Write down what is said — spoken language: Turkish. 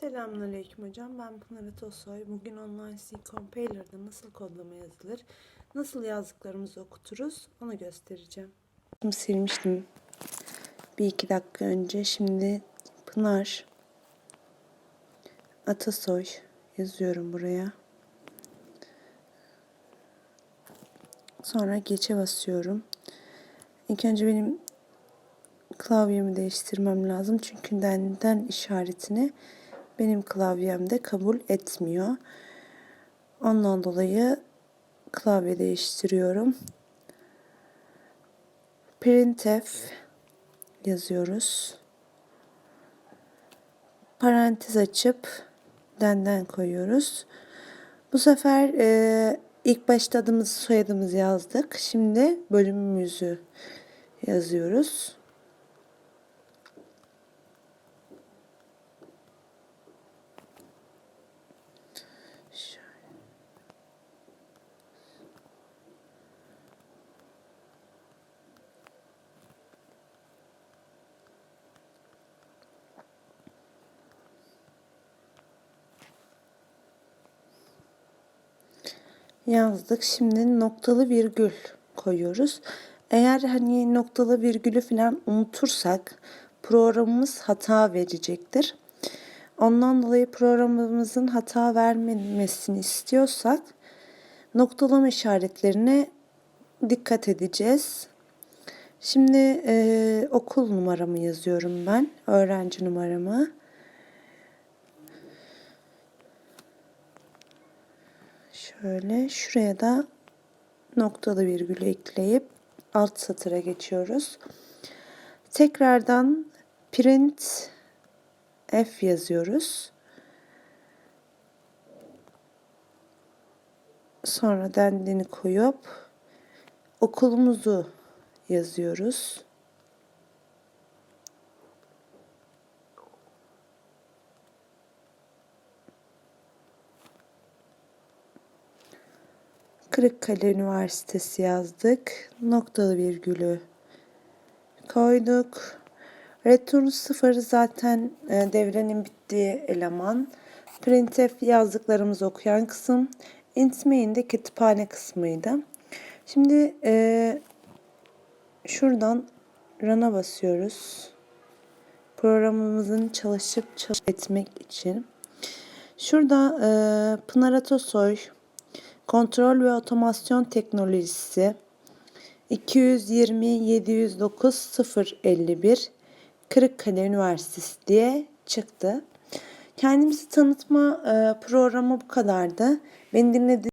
Selamünaleyküm hocam. Ben Pınar Atosoy. Bugün Online C Compiler'da nasıl kodlama yazılır, nasıl yazdıklarımızı okuturuz onu göstereceğim. Silmiştim bir iki dakika önce. Şimdi Pınar Atasoy yazıyorum buraya. Sonra geçe basıyorum. İlk önce benim klavyemi değiştirmem lazım. Çünkü denden işaretini benim klavyemde kabul etmiyor. Ondan dolayı klavye değiştiriyorum. Printf yazıyoruz. Parantez açıp denden koyuyoruz. Bu sefer e, ilk başta adımızı soyadımızı yazdık. Şimdi bölümümüzü yazıyoruz. Yazdık. Şimdi noktalı virgül koyuyoruz. Eğer hani noktalı virgülü falan unutursak programımız hata verecektir. Ondan dolayı programımızın hata vermemesini istiyorsak noktalama işaretlerine dikkat edeceğiz. Şimdi e, okul numaramı yazıyorum ben. Öğrenci numaramı. Şöyle şuraya da noktalı virgül ekleyip alt satıra geçiyoruz. Tekrardan print F yazıyoruz. Sonra dendini koyup okulumuzu yazıyoruz. Kırıkkale Üniversitesi yazdık. Noktalı virgülü koyduk. Return 0 zaten e, devrenin bittiği eleman. Printf yazdıklarımızı okuyan kısım. int main de kütüphane kısmıydı. Şimdi e, şuradan run'a basıyoruz. Programımızın çalışıp çalış etmek için. Şurada e, Pınar Atasoy Kontrol ve Otomasyon Teknolojisi 220 709 051 Kırıkkale Üniversitesi diye çıktı. Kendimizi tanıtma programı bu kadardı. Beni dinlediğiniz